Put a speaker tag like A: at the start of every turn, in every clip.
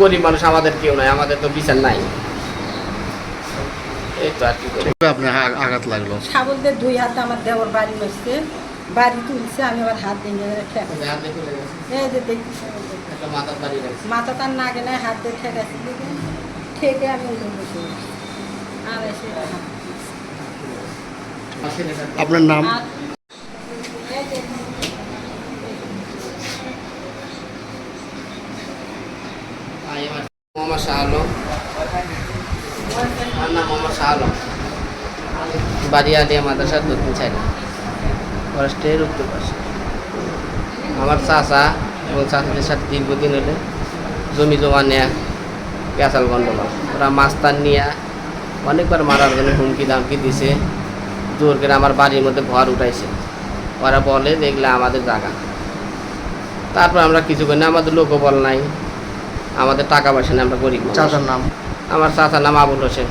A: গরিব মানুষ আমাদের কেউ নাই আমাদের তো বিচার নাই। এই তো আর কি করি।
B: আপনার আঘাত লাগল?
C: সাবলদের দুই হাতে আমার দেওয়ার বাড়ি বসছে বাড়ি তুলছে আমি আবার হাত ভেঙে এই যে দেখছি
A: মাথার বাড়ি লাগছে
C: মাথা তার নাগে নাই হাত দিয়ে ঠেকাচ্ছি ঠেকে আমি। আর এসে
B: আপনার নাম
C: আর এই যে
A: মোহাম্মদ শাহ আলম আমার নাম মোহাম্মদ শাহ আলম বাড়ি আলিয়া মাদ্রাসার দক্ষিণ সাইডে। ফরেস্টের উত্তর পাশে। আমার চাচা এবং চাচাদের সাথে দীর্ঘদিন হলে জমি জমা নেয়া পেঁচাল গন্ডগোল। ওরা মাস্তান নিয়ে অনেকবার মারার জন্য হুমকি দামকি দিছে। জোর করে আমার বাড়ির মধ্যে ঘর উঠাইছে। ওরা বলে দেখলে আমাদের জায়গা। তারপর আমরা কিছু করি না আমাদের লোকবল নাই। আমাদের টাকা পয়সা নেই আমরা গরিব
B: চাচার নাম?
A: আমার চাচার নাম আবুল হোসেন।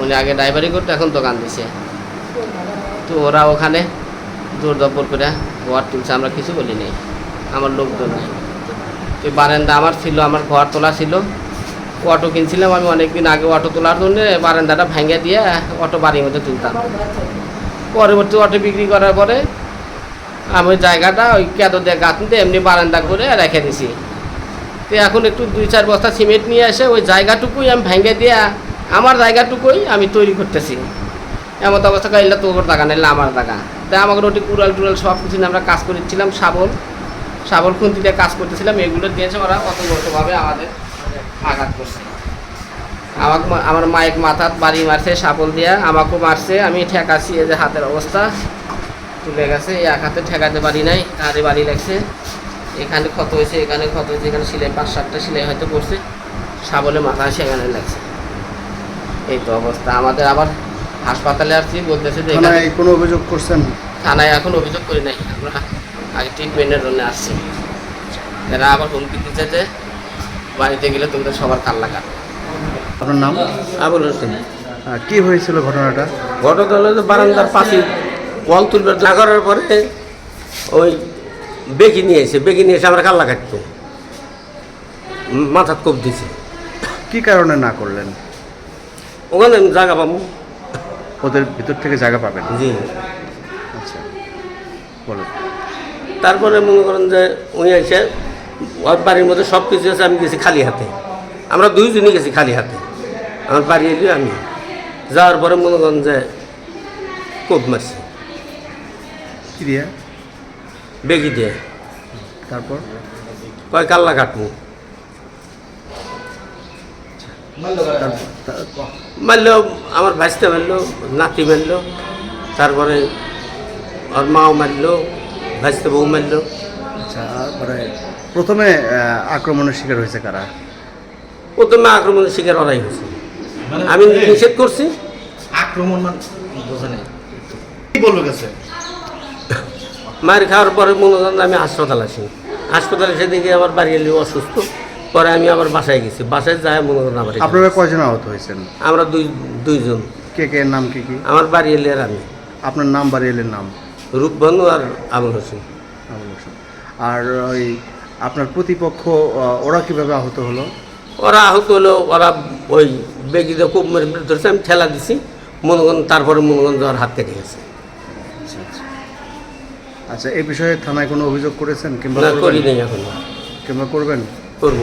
A: উনি আগে ড্রাইভারি করতো এখন দোকান দিছে। তো ওরা ওখানে দপ্পর করে ঘর তুলছে আমরা কিছু বলি নেই। আমার লোকজন নেই। তো বারান্দা আমার ছিল আমার ঘর তোলা ছিল। অটো কিনছিলাম আমি অনেকদিন আগে অটো তোলার জন্য বারান্দাটা ভেঙে দিয়ে অটো বাড়ির মধ্যে তুলতাম। পরবর্তী অটো বিক্রি করার পরে আমি জায়গাটা ওই কেঁদো দিয়ে গাঁথনিতে এমনি বারান্দা করে রেখে দিছি। তো এখন একটু দুই চার বস্তা সিমেন্ট নিয়ে এসে ওই জায়গাটুকুই আমি ভেঙে দিয়ে, আমার জায়গাটুকুই আমি তৈরি করতেছি। এমন অবস্থা কাইলে তোর টাকা নাইলে আমার টাকা তাই আমাকে ওটি কুড়াল টুরাল সব কিছু আমরা কাজ করেছিলাম, শাবল। শাবল খুন্তি দিয়ে কাজ করতেছিলাম, এগুলো দিয়েছে ওরা অতভাবে আমাদের আঘাত করছে। আমাকে আমার মায়ের মাথার বাড়ি মারছে, শাবল দিয়া আমাকেও মারছে, আমি ঠেকাছি এই যে হাতের অবস্থা। তুলে গেছে এক হাতে ঠেকাতে পারি নাই আরে বাড়ি লাগছে। এখানে ক্ষত হয়েছে এখানে ক্ষত হয়েছে এখানে সেলাই পাঁচ সাতটা সেলাই হয়তো করছে। সাবলে মাথা সেখানে লাগছে। এই তো অবস্থা। আমাদের আবার হাসপাতালে আসছি বলতেছে যে এখানে
B: কোনো অভিযোগ করছেন?
A: থানায় এখন অভিযোগ করি নাই। আমরা আগে ট্রিটমেন্টের জন্য আসছি। এরা আবার হুমকি দিচ্ছে যে বাড়িতে গেলে তোমাদের সবার কাল লাগা।
B: আপনার নাম?
D: আবুল হোসেন।
B: কি হয়েছিল ঘটনাটা?
D: ঘটনা হলো যে বারান্দার পাশে কল তুলবে না করার পরে ওই বেগি নিয়ে এসে বেগি নিয়ে এসে আমরা কাল্লা কাটতো। মাথার কোপ দিছে।
B: কি কারণে না করলেন?
D: ওখানে আমি জায়গা পাবো।
B: ওদের ভিতর থেকে জায়গা পাবেন।
D: জি।
B: আচ্ছা বলুন।
D: তারপরে মনে করেন যে উনি এসে ওর বাড়ির মধ্যে সব কিছু আছে আমি গেছি খালি হাতে। আমরা দুইজনই গেছি খালি হাতে। আমার বাড়ি এলি আমি। যাওয়ার পরে মনে করেন যে কোপ মারছি।
B: কি দিয়ে?
D: বেগি দিয়ে
B: তারপর?
D: কয় কাল্লা কাটবো?
B: তার- তা-
D: আমার ভাইসটা মারলো নাতি মারলো তারপরে ওর মাও মারলো ভাইসটা বউ মারলো।
B: আচ্ছা মানে প্রথমে আক্রমণের শিকার হয়েছে কারা?
D: প্রথমে আক্রমণের শিকার ওরাই হয়েছে। আমি নিষেধ করছি।
E: আক্রমণ মানে বোঝা নেই।
B: কি বলবে গেছে?
D: মায়ের খাওয়ার পরে মনে করেন আমি হাসপাতাল আসি। হাসপাতালে এসে দেখি আমার বাড়ি এলি অসুস্থ। পরে আমি আবার বাসায় গেছি। বাসায় যাই মনে করেন আবার।
B: আপনারা কয়জন আহত হয়েছেন?
D: আমরা দুই দুইজন।
B: কে কে নাম কি কি?
D: আমার বাড়ি এলি আর আমি।
B: আপনার নাম বাড়িয়েলের নাম?
D: রূপবন্ধু আর আবুল হোসেন।
B: আবুল হোসেন। আর ওই আপনার প্রতিপক্ষ ওরা কীভাবে আহত হলো?
D: ওরা আহত হলো ওরা ওই বেগিতে খুব মেরে মেরে ধরেছে আমি ঠেলা দিছি। মনে করেন তারপরে মনে করেন ওর হাত কেটে গেছে।
B: আচ্ছা এই বিষয়ে থানায় কোনো অভিযোগ করেছেন কিংবা
D: করি
B: করবেন?
D: নেই এখন।
B: কিংবা করবেন?
D: করব।